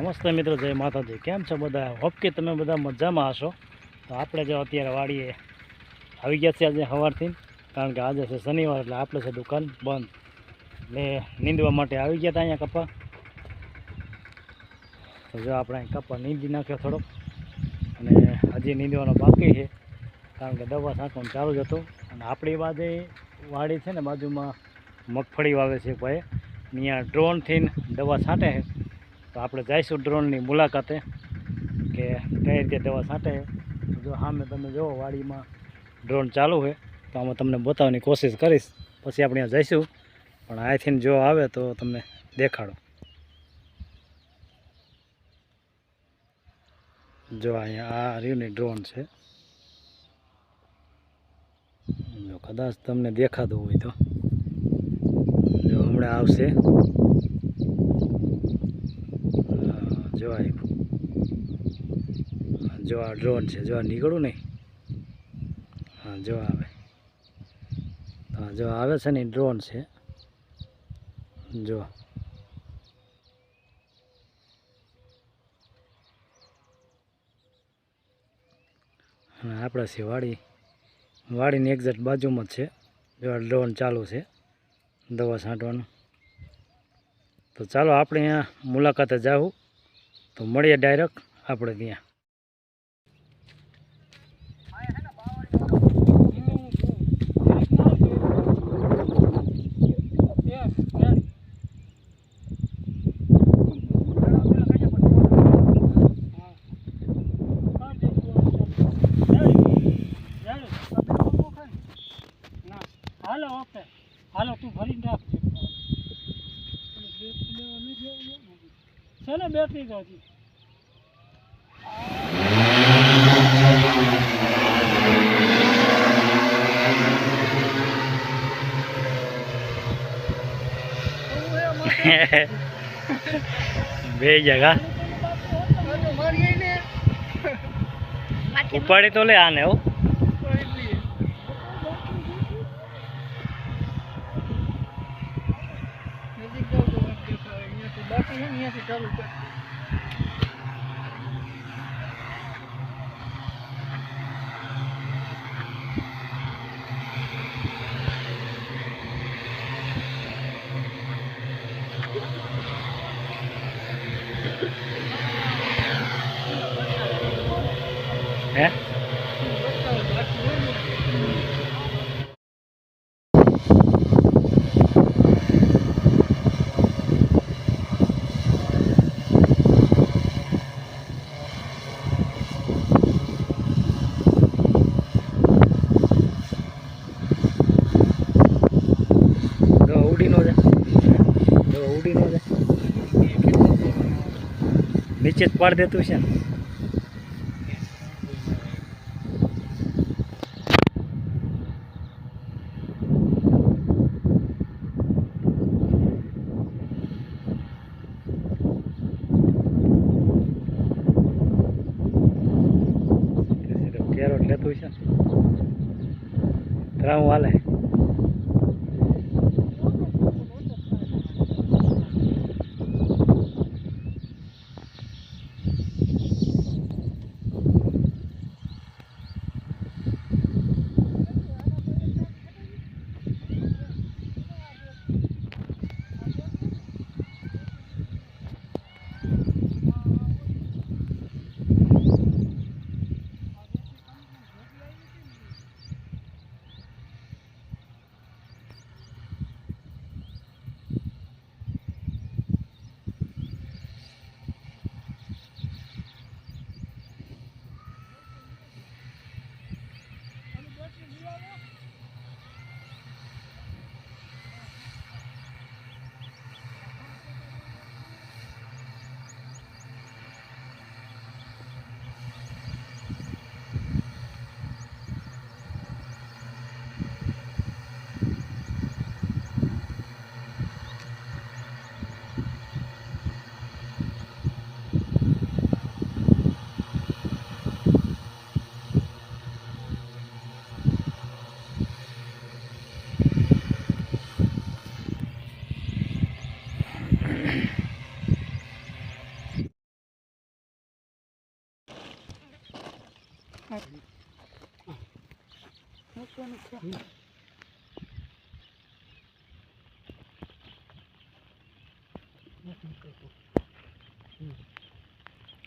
નમસ્તે મિત્રો, જય માતાજી. કેમ છો બધા? હોપ કે તમે બધા મજામાં હશો. તો આપણે જો અત્યારે વાડીએ આવી ગયા છે આજે સવારથી, કારણ કે આજે છે શનિવાર એટલે આપણે છે દુકાન બંધ. એટલે નીંદવા માટે આવી ગયા હતા અહીંયા કપા. તો જો આપણે અહીંયા કપા નીંદી નાખ્યો થોડોક અને હજી નીંદવાનો બાકી છે, કારણ કે દવા છાંટવાનું ચાલુ જ હતું. અને આપણી બાજુ વાડી છે ને, બાજુમાં મગફળી વાવે છે ભાઈ. અહીંયા ડ્રોનથી દવા છાંટે છે. તો આપણે જઈશું ડ્રોનની મુલાકાતે કે કઈ રીતે દવા છાંટે જો સામે તમે જુઓ વાડીમાં ડ્રોન ચાલુ છે, તો આમાં તમને બતાવવાની કોશિશ કરીશ. પછી આપણે જઈશું. પણ અહીંથી જો આવે તો તમને દેખાડો. જો અહીંયા આ રહ્યુંની ડ્રોન છે. જો કદાચ તમને દેખાતું હોય તો. જો હમણાં આવશે. જો આવ્યું જો આ ડ્રોન છે, જો આ નીકળું નહીં? હા, જો આવે. હા, જો આવે છે ને ડ્રોન છે. જો. અને આપણે છે વાડી. વાડીની એક્ઝેક્ટ બાજુમાં જ છે. જો ડ્રોન ચાલુ છે, દવા છાંટવાનું. તો ચાલો આપણે અહીંયા મુલાકાતે જાવું તો મળીએ ડાયરેક્ટ આપણે ત્યાં હાલો ઓકે હાલો તું ભરીને રાખ છે ને બેટરી તો હજી બે જગા ઉપાડી તો લે આને હો. હે? નીચે જ પાડી દેતું છે ને. લેતું છે. ત્રાવું હાલે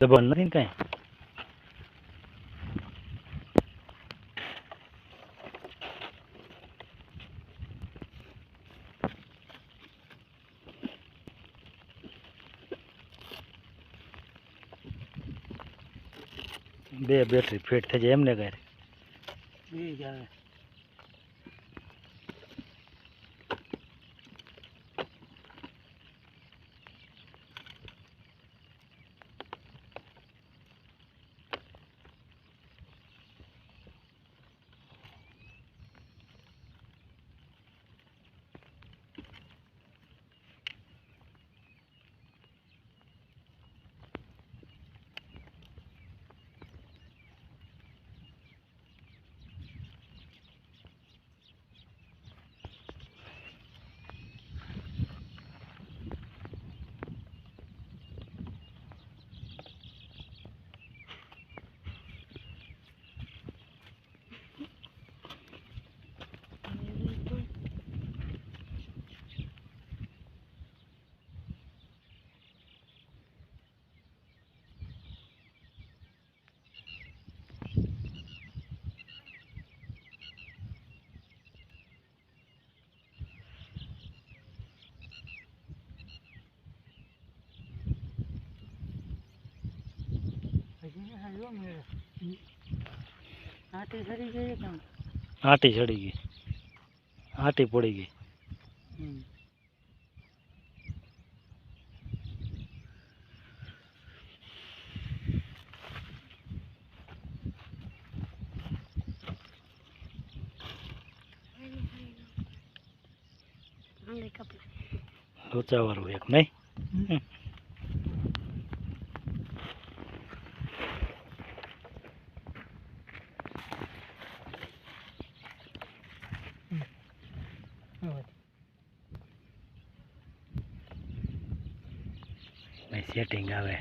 દબાણ નથી ને કાંઈ? બે બેટરી ફિટ થઈ જાય એમને કઈ આટી ચડી ગઈ આટી પડી ગઈ. લોચાવાળું એક નહીં સેટિંગ આવે.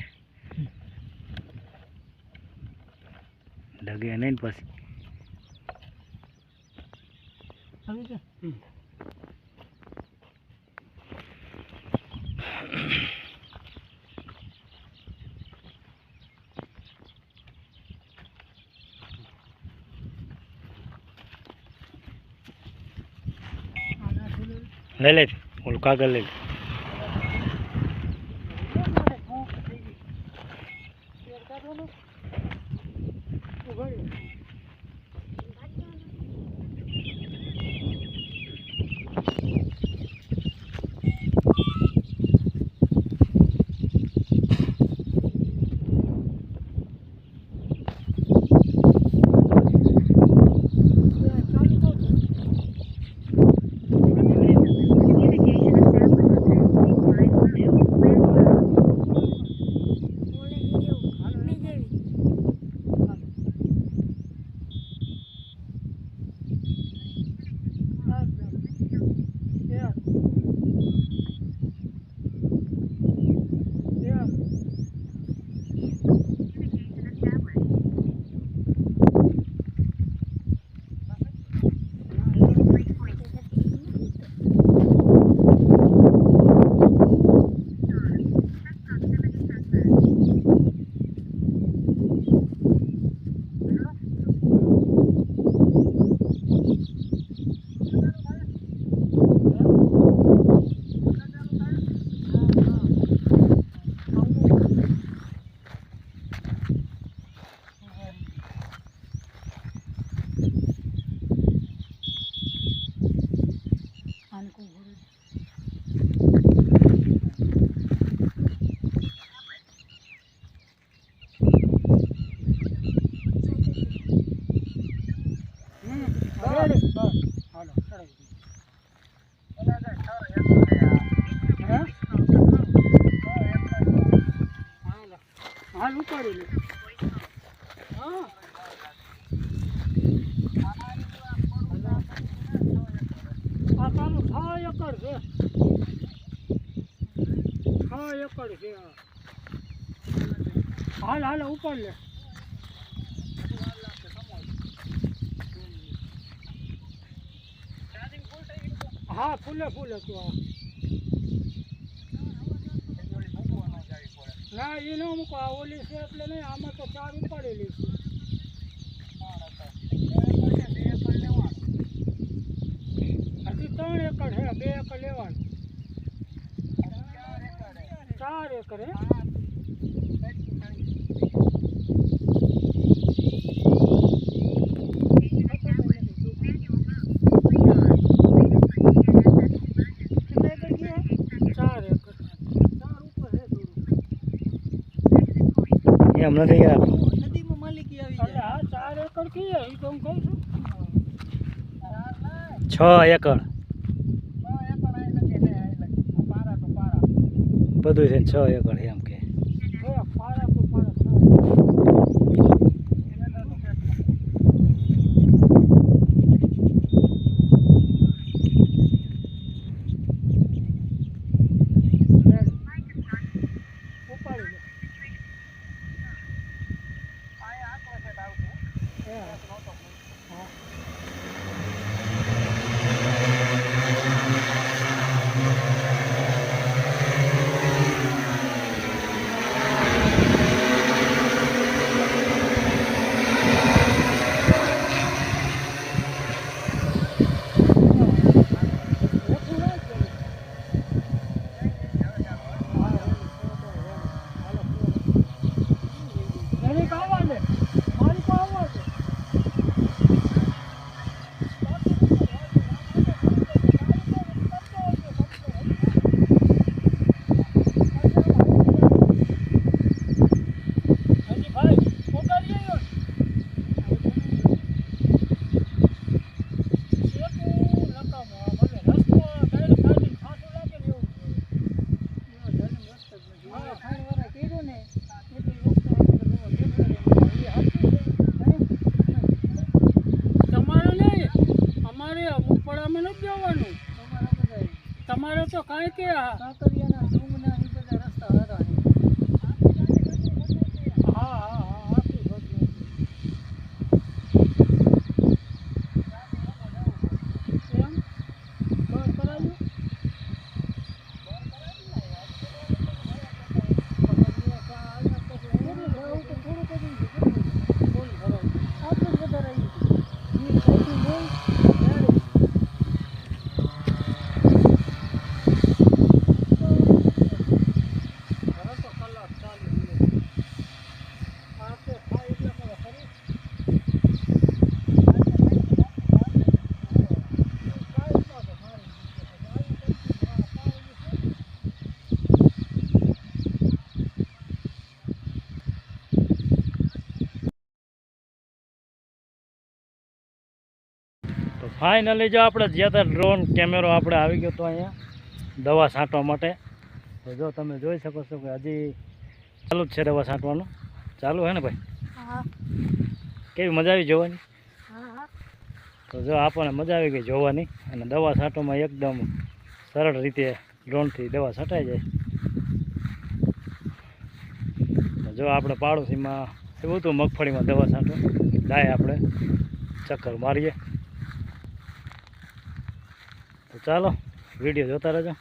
ડગે નહીં ને પછી. લઈ લે ઓલું કાગળ લઈ લે. હાલ ઉપાડી લે હા આ તારું છ એકર છે છ એકર છે. હાલ હાલ ઉપાડ લે હા, ફૂલે, ફૂલ હતું આ. ના એ ન મૂકો, આ ઓલી છે એટલે નહીં, આમાં તો ચાર ઉપાડેલી છે. હજી ત્રણ એકર છે બે એકર લેવાનું. ચાર એકર હે ચાર એકર ચાર ઉપર છે એમ નથી યાર. નદીમાં માલિકી આવી હા ચાર એકર કીએ એ તો હું કહું છું. છ એકર. બધું છે છ એકર એમ Ready. કે હા હા હા હા આખી બધું. એમ બસ કરાવ્યું તો ફાઇનલી જો આપણે જ્યાં ત્યાં ડ્રોન કેમેરો આપણે આવી ગયો તો અહીંયા દવા છાંટવા માટે. તો જો તમે જોઈ શકો છો કે હજી ચાલુ જ છે દવા છાંટવાનું. ચાલુ હે ને ભાઈ? કેવી મજા આવી જોવાની? તો જો આપણને મજા આવી ગઈ જોવાની અને દવા છાંટવામાં એકદમ સરળ રીતે ડ્રોનથી દવા છાંટાઈ જાય. જો આપણે પાડોશીમાં એવું હતું મગફળીમાં દવા છાંટો. જાય આપણે ચક્કર મારીએ. તો ચાલો વીડિયો જોતા રહેજો.